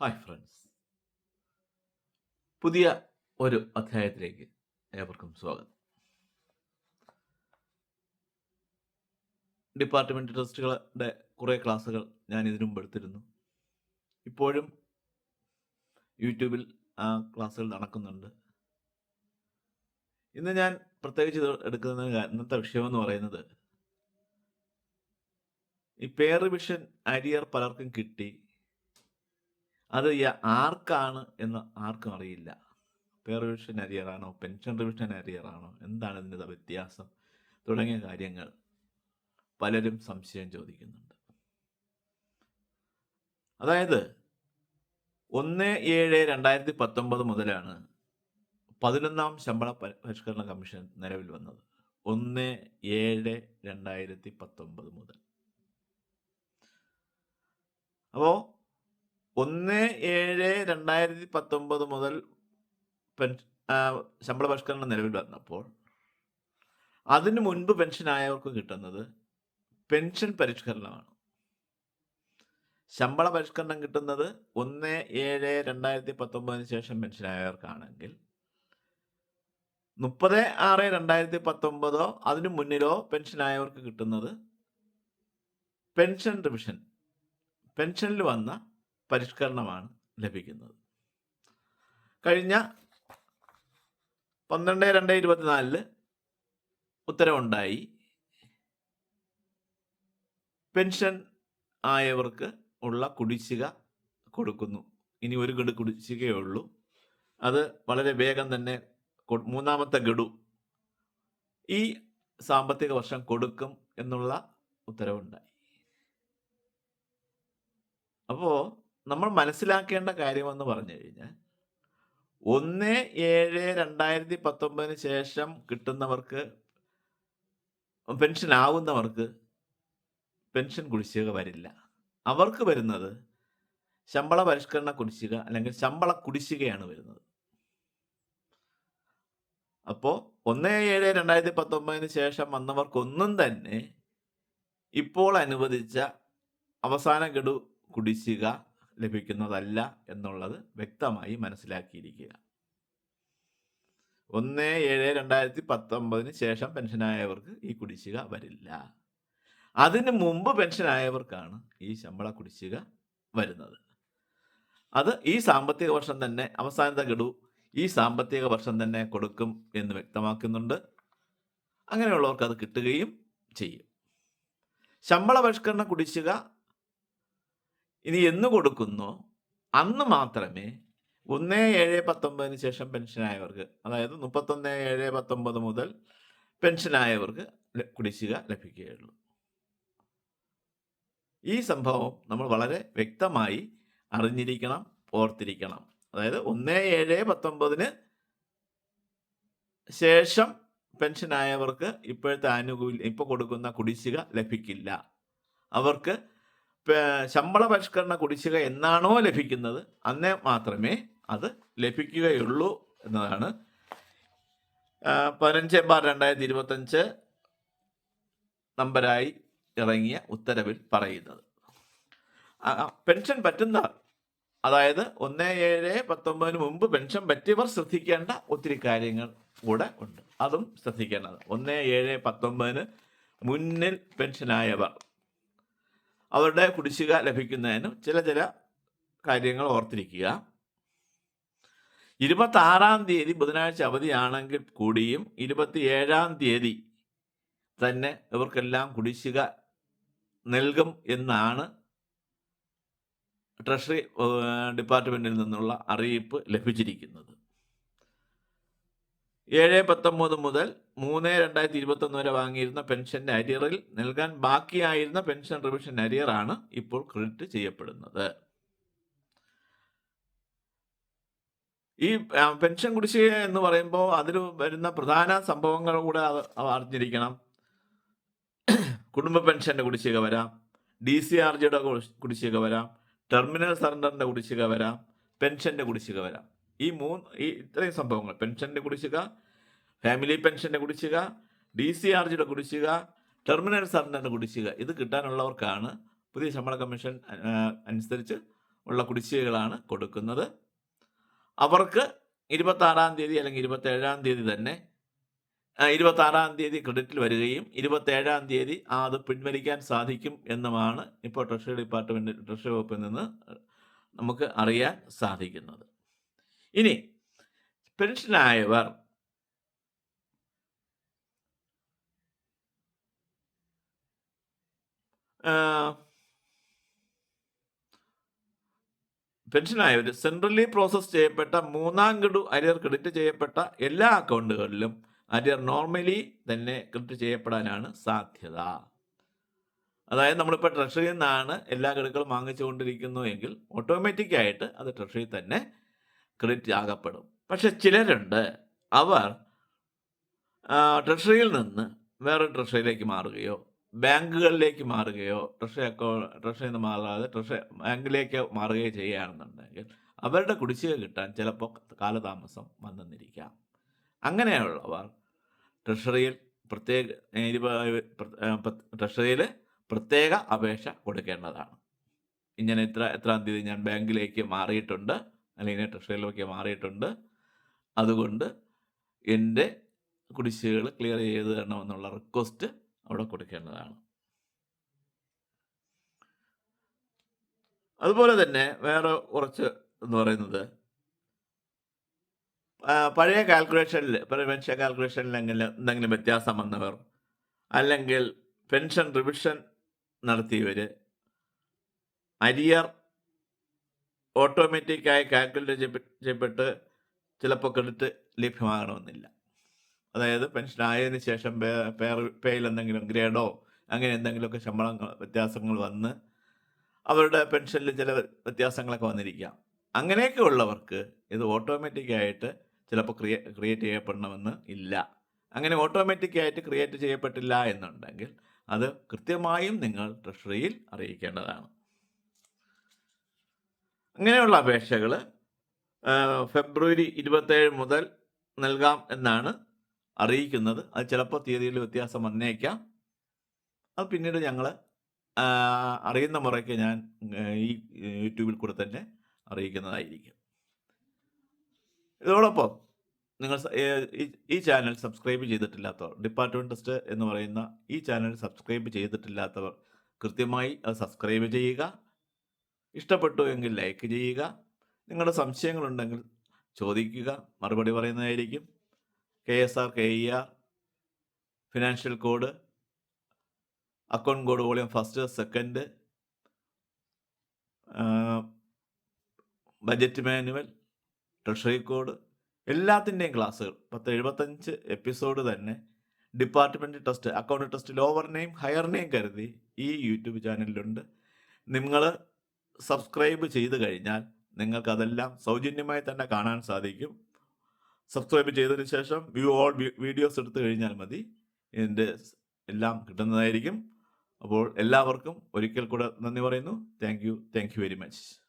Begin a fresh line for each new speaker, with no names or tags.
Hi friends പുതിയ ഒരു അധ്യായത്തിലേക്ക് ഏവർക്കും സ്വാഗതം. ഡിപ്പാർട്ട്മെന്റ് ടെസ്റ്റുകളുടെ കുറേ ക്ലാസ്സുകൾ ഞാൻ ഇതിനു മുമ്പ് എടുത്തിരുന്നു. ഇപ്പോഴും യൂട്യൂബിൽ ആ ക്ലാസ്സുകൾ നടക്കുന്നുണ്ട്. ഇന്ന് ഞാൻ പ്രത്യേകിച്ച് എടുക്കുന്ന ഇന്നത്തെ വിഷയമെന്ന് പറയുന്നത് ഈ പേർ വിഷൻ അരിയർ പലർക്കും കിട്ടി. അത് ആർക്കാണ് എന്ന് ആർക്കും അറിയില്ല. പേർ റിവിഷൻ അരിയറാണോ പെൻഷൻ റിവിഷൻ അരിയറാണോ എന്താണ് ഇതിന്റെ വ്യത്യാസം തുടങ്ങിയ കാര്യങ്ങൾ പലരും സംശയം ചോദിക്കുന്നുണ്ട്. അതായത് ഒന്ന് ഏഴ് രണ്ടായിരത്തി പത്തൊമ്പത് മുതലാണ് പതിനൊന്നാം ശമ്പള പരിഷ്കരണ കമ്മീഷൻ നിലവിൽ വന്നത്. ഒന്ന് ഏഴ് രണ്ടായിരത്തി പത്തൊമ്പത് മുതൽ. അപ്പോൾ ഒന്ന് ഏഴ് രണ്ടായിരത്തി പത്തൊമ്പത് മുതൽ പെൻഷൻ ശമ്പള പരിഷ്കരണം നിലവിൽ വന്നപ്പോൾ അതിനു മുൻപ് പെൻഷൻ ആയവർക്ക് കിട്ടുന്നത് പെൻഷൻ പരിഷ്കരണമാണ്. ശമ്പള പരിഷ്കരണം കിട്ടുന്നത് ഒന്ന് ഏഴ് രണ്ടായിരത്തി പത്തൊമ്പതിന് ശേഷം പെൻഷൻ ആയവർക്കാണെങ്കിൽ മുപ്പത് ആറ് രണ്ടായിരത്തി പത്തൊമ്പതോ അതിനു മുന്നിലോ പെൻഷൻ ആയവർക്ക് കിട്ടുന്നത് പെൻഷൻ റിവിഷൻ പെൻഷനിൽ വന്ന പരിഷ്കരണമാണ് ലഭിക്കുന്നത്. കഴിഞ്ഞ പന്ത്രണ്ട് രണ്ട് ഇരുപത്തിനാലിൽ ഉത്തരവുണ്ടായി. പെൻഷൻ ആയവർക്ക് ഉള്ള കുടിശ്ശിക കൊടുക്കുന്നു. ഇനി ഒരു ഗഡു കുടിശ്ശികയേ ഉള്ളൂ. അത് വളരെ വേഗം തന്നെ മൂന്നാമത്തെ ഗഡു ഈ സാമ്പത്തിക വർഷം കൊടുക്കും എന്നുള്ള ഉത്തരവുണ്ടായി. അപ്പോൾ നമ്മൾ മനസ്സിലാക്കേണ്ട കാര്യമെന്ന് പറഞ്ഞു കഴിഞ്ഞാൽ ഒന്ന് ഏഴ് രണ്ടായിരത്തി പത്തൊമ്പതിന് ശേഷം കിട്ടുന്നവർക്ക് പെൻഷൻ ആവുന്നവർക്ക് പെൻഷൻ കുടിശ്ശിക വരില്ല. അവർക്ക് വരുന്നത് ശമ്പള പരിഷ്കരണ കുടിശ്ശിക അല്ലെങ്കിൽ ശമ്പള കുടിശ്ശികയാണ് വരുന്നത്. അപ്പോൾ ഒന്ന് ഏഴ് രണ്ടായിരത്തി പത്തൊമ്പതിന് ശേഷം വന്നവർക്കൊന്നും തന്നെ ഇപ്പോൾ അനുവദിച്ച അവസാന ഗഡു കുടിശ്ശിക ലഭിക്കുന്നതല്ല എന്നുള്ളത് വ്യക്തമായി മനസ്സിലാക്കിയിരിക്കുക ഒന്ന് ഏഴ് രണ്ടായിരത്തി പത്തൊമ്പതിന് ശേഷം പെൻഷനായവർക്ക് ഈ കുടിശ്ശിക വരില്ല. അതിന് മുമ്പ് പെൻഷനായവർക്കാണ് ഈ ശമ്പള കുടിശ്ശിക വരുന്നത്. അത് ഈ സാമ്പത്തിക വർഷം തന്നെ അവസാനത്തെ ഗഡു ഈ സാമ്പത്തിക വർഷം തന്നെ കൊടുക്കും എന്ന് വ്യക്തമാക്കുന്നുണ്ട്. അങ്ങനെയുള്ളവർക്ക് അത് കിട്ടുകയും ചെയ്യും. ശമ്പള പരിഷ്കരണ കുടിശ്ശിക ഇനി എന്ന് കൊടുക്കുന്നു? അന്ന് മാത്രമേ ഒന്ന് ഏഴ് പത്തൊമ്പതിന് ശേഷം പെൻഷനായവർക്ക് അതായത് മുപ്പത്തൊന്ന് ഏഴ് പത്തൊമ്പത് മുതൽ പെൻഷനായവർക്ക് കുടിശ്ശിക ലഭിക്കുകയുള്ളൂ. ഈ സംഭവം നമ്മൾ വളരെ വ്യക്തമായി അറിഞ്ഞിരിക്കണം ഓർത്തിരിക്കണം. അതായത് ഒന്ന് ഏഴ് പത്തൊമ്പതിന് ശേഷം പെൻഷനായവർക്ക് ഇപ്പോഴത്തെ ആനുകൂല്യം ഇപ്പോൾ കൊടുക്കുന്ന കുടിശ്ശിക ലഭിക്കില്ല. അവർക്ക് ശമ്പള പരിഷ്കരണ കുടിശ്ശിക എന്നാണോ ലഭിക്കുന്നത് അന്നേ മാത്രമേ അത് ലഭിക്കുകയുള്ളൂ എന്നതാണ്. പതിനഞ്ച് ബാർ രണ്ടായിരത്തി ഇരുപത്തഞ്ച് നമ്പരായി ഇറങ്ങിയ ഉത്തരവിൽ പറയുന്നത്. പെൻഷൻ പറ്റുന്ന അതായത് ഒന്ന് ഏഴ് പത്തൊമ്പതിന് മുമ്പ് പെൻഷൻ പറ്റിയവർ ശ്രദ്ധിക്കേണ്ട ഒത്തിരി കാര്യങ്ങൾ കൂടെ ഉണ്ട്. അതും ശ്രദ്ധിക്കേണ്ടത് ഒന്ന് ഏഴ് പത്തൊമ്പതിന് മുന്നിൽ പെൻഷനായവർ. അവരുടെ കുടിശ്ശിക ലഭിക്കുന്നതിനും ചില ചില കാര്യങ്ങൾ ഓർത്തിരിക്കുക. ഇരുപത്തി ആറാം തീയതി ബുധനാഴ്ച അവധിയാണെങ്കിൽ കൂടിയും ഇരുപത്തി ഏഴാം തീയതി തന്നെ ഇവർക്കെല്ലാം കുടിശ്ശിക നൽകും എന്നാണ് ട്രഷറി ഡിപ്പാർട്ട്മെന്റിൽ നിന്നുള്ള അറിയിപ്പ് ലഭിച്ചിരിക്കുന്നത്. ഏഴ് പത്തൊമ്പത് മുതൽ മൂന്ന് രണ്ടായിരത്തി ഇരുപത്തൊന്ന് വരെ വാങ്ങിയിരുന്ന പെൻഷന്റെ അരിയറിൽ നൽകാൻ ബാക്കിയായിരുന്ന പെൻഷൻ റിവിഷൻ അരിയറാണ് ഇപ്പോൾ ക്രെഡിറ്റ് ചെയ്യപ്പെടുന്നത്. ഈ പെൻഷൻ കുടിശ്ശിക എന്ന് പറയുമ്പോൾ അതിൽ വരുന്ന പ്രധാന സംഭവങ്ങൾ കൂടെ അറിഞ്ഞിരിക്കണം. കുടുംബ പെൻഷന്റെ കുടിശ്ശിക വരാം ഡി സി ആർ ജിയുടെ കുടിശ്ശിക വരാം ടെർമിനൽ സറണ്ടറിന്റെ കുടിശ്ശിക വരാം പെൻഷന്റെ കുടിശ്ശിക വരാം. ഈ മൂന്ന് ഈ ഇത്രയും സംഭവങ്ങൾ. പെൻഷന്റെ കുടിശ്ശിക ഫാമിലി പെൻഷന്റെ കുടിശ്ശിക ഡി സി ആർ ജിയുടെ കുടിശ്ശിക ടെർമിനൽ സറണ്ടറിന്റെ കുടിശ്ശിക ഇത് കിട്ടാനുള്ളവർക്കാണ് പുതിയ ശമ്പള കമ്മീഷൻ അനുസരിച്ച് ഉള്ള കുടിശ്ശികകളാണ് കൊടുക്കുന്നത്. അവർക്ക് ഇരുപത്താറാം തീയതി അല്ലെങ്കിൽ ഇരുപത്തേഴാം തീയതി തന്നെ ഇരുപത്താറാം തീയതി ക്രെഡിറ്റിൽ വരികയും ഇരുപത്തേഴാം തീയതി അത് പിൻവലിക്കാൻ സാധിക്കും എന്നുമാണ് ഇപ്പോൾ ട്രഷറി ഡിപ്പാർട്ട്മെന്റ് ട്രഷറി വകുപ്പിൽ നിന്ന് നമുക്ക് അറിയാൻ സാധിക്കുന്നത്. ഇനി പെൻഷനായവർ പെൻഷനായവർ സെൻട്രലി പ്രോസസ് ചെയ്യപ്പെട്ട മൂന്നാം ഗഡു അരിയർ ക്രെഡിറ്റ് ചെയ്യപ്പെട്ട എല്ലാ അക്കൗണ്ടുകളിലും അരിയർ നോർമലി തന്നെ ക്രെഡിറ്റ് ചെയ്യപ്പെടാനാണ് സാധ്യത. അതായത് നമ്മളിപ്പോൾ ട്രഷറിയിൽ നിന്നാണ് എല്ലാ ഗഡുക്കളും വാങ്ങിച്ചുകൊണ്ടിരിക്കുന്നു എങ്കിൽ ഓട്ടോമാറ്റിക്കായിട്ട് അത് ട്രഷറിയിൽ തന്നെ ക്രെഡിറ്റ് ആകപ്പെടും. പക്ഷെ ചിലരുണ്ട് അവർ ട്രഷറിയിൽ നിന്ന് വേറെ ട്രഷറിയിലേക്ക് മാറുകയോ ബാങ്കുകളിലേക്ക് മാറുകയോ ട്രഷറി അക്കൗണ്ട് ട്രഷറിയിൽ നിന്ന് മാറാതെ ട്രഷറി ബാങ്കിലേക്ക് മാറുകയോ ചെയ്യുകയാണെന്നുണ്ടെങ്കിൽ അവരുടെ കുടിശ്ശിക കിട്ടാൻ ചിലപ്പോൾ കാലതാമസം വന്നെന്നിരിക്കാം. അങ്ങനെയുള്ളവർ ട്രഷറിയിൽ പ്രത്യേക ട്രഷറിയിൽ പ്രത്യേക അപേക്ഷ കൊടുക്കേണ്ടതാണ്. ഇങ്ങനെ ഇത്ര എത്രാം തീയതി ഞാൻ ബാങ്കിലേക്ക് മാറിയിട്ടുണ്ട്. അല്ലെങ്കിൽ ട്രഷറിയിലൊക്കെ മാറിയിട്ടുണ്ട്. അതുകൊണ്ട് എന്റെ കുടിശ്ശികകൾ ക്ലിയർ ചെയ്ത് തരണമെന്നുള്ള റിക്വസ്റ്റ് അവിടെ കൊടുക്കേണ്ടതാണ്. അതുപോലെ തന്നെ വേറെ കുറച്ച് എന്ന് പറയുന്നത് പഴയ കാൽക്കുലേഷനിൽ പെൻഷൻ കാൽക്കുലേഷനിൽ എങ്ങനെ എന്തെങ്കിലും വ്യത്യാസം വന്നവർ അല്ലെങ്കിൽ പെൻഷൻ റിവിഷൻ നടത്തിയവർ അരിയർ ഓട്ടോമാറ്റിക്കായി കാൽക്കുലേറ്റ് ചെയ്യപ്പെട്ട് ചിലപ്പോൾ ക്രെഡിറ്റ് ലഭ്യമാകണമെന്നില്ല. അതായത് പെൻഷൻ ആയതിനു ശേഷം പേർ പേയിൽ എന്തെങ്കിലും ഗ്രേഡോ അങ്ങനെ എന്തെങ്കിലുമൊക്കെ ശമ്പളം വ്യത്യാസങ്ങൾ വന്ന് അവരുടെ പെൻഷനിൽ ചില വ്യത്യാസങ്ങളൊക്കെ വന്നിരിക്കാം. അങ്ങനെയൊക്കെ ഉള്ളവർക്ക് ഇത് ഓട്ടോമാറ്റിക്കായിട്ട് ചിലപ്പോൾ ക്രിയേ ക്രിയേറ്റ് ചെയ്യപ്പെടണമെന്ന് ഇല്ല. അങ്ങനെ ഓട്ടോമാറ്റിക്കായിട്ട് ക്രിയേറ്റ് ചെയ്യപ്പെട്ടില്ല എന്നുണ്ടെങ്കിൽ അത് കൃത്യമായും നിങ്ങൾ ട്രഷറിയിൽ അറിയിക്കേണ്ടതാണ്. അങ്ങനെയുള്ള അപേക്ഷകൾ ഫെബ്രുവരി ഇരുപത്തേഴ് മുതൽ നൽകാം എന്നാണ് അറിയിക്കുന്നത്. അത് ചിലപ്പോൾ തീയതിയിൽ വ്യത്യാസം വന്നേക്കാം. അത് പിന്നീട് ഞങ്ങൾ അറിയുന്ന മുറയ്ക്ക് ഞാൻ ഈ യൂട്യൂബിൽ കൂടെ തന്നെ അറിയിക്കുന്നതായിരിക്കും. ഇതോടൊപ്പം നിങ്ങൾ ഈ ചാനൽ സബ്സ്ക്രൈബ് ചെയ്തിട്ടില്ലാത്തവർ ഡിപ്പാർട്ട്മെന്റ് ടെസ്റ്റ് എന്ന് പറയുന്ന ഈ ചാനൽ സബ്സ്ക്രൈബ് ചെയ്തിട്ടില്ലാത്തവർ കൃത്യമായി അത് സബ്സ്ക്രൈബ് ചെയ്യുക. ഇഷ്ടപ്പെട്ടു എങ്കിൽ ലൈക്ക് ചെയ്യുക. നിങ്ങളുടെ സംശയങ്ങളുണ്ടെങ്കിൽ ചോദിക്കുക. മറുപടി പറയുന്നതായിരിക്കും. K S R K E R financial code account code volume first second budget manual treasury code എല്ലാത്തിന്റെയും ക്ലാസ്സുകൾ പത്ത് എഴുപത്തഞ്ച് എപ്പിസോഡ് തന്നെ department test account test lower name higher name കരുതി ഈ യൂട്യൂബ് ചാനലിലുണ്ട് നിങ്ങൾ സബ്സ്ക്രൈബ് ചെയ്ത് കഴിഞ്ഞാൽ നിങ്ങൾക്കതെല്ലാം സൗജന്യമായി തന്നെ കാണാൻ സാധിക്കും. സബ്സ്ക്രൈബ് ചെയ്തതിന് ശേഷം വ്യൂ ഓൾ വീഡിയോസ് എടുത്തു കഴിഞ്ഞാൽ മതി. ഇതിന്റെ എല്ലാം കിട്ടുന്നതായിരിക്കും. അപ്പോൾ എല്ലാവർക്കും ഒരിക്കൽ കൂടെ നന്ദി പറയുന്നു. Thank you thank you very much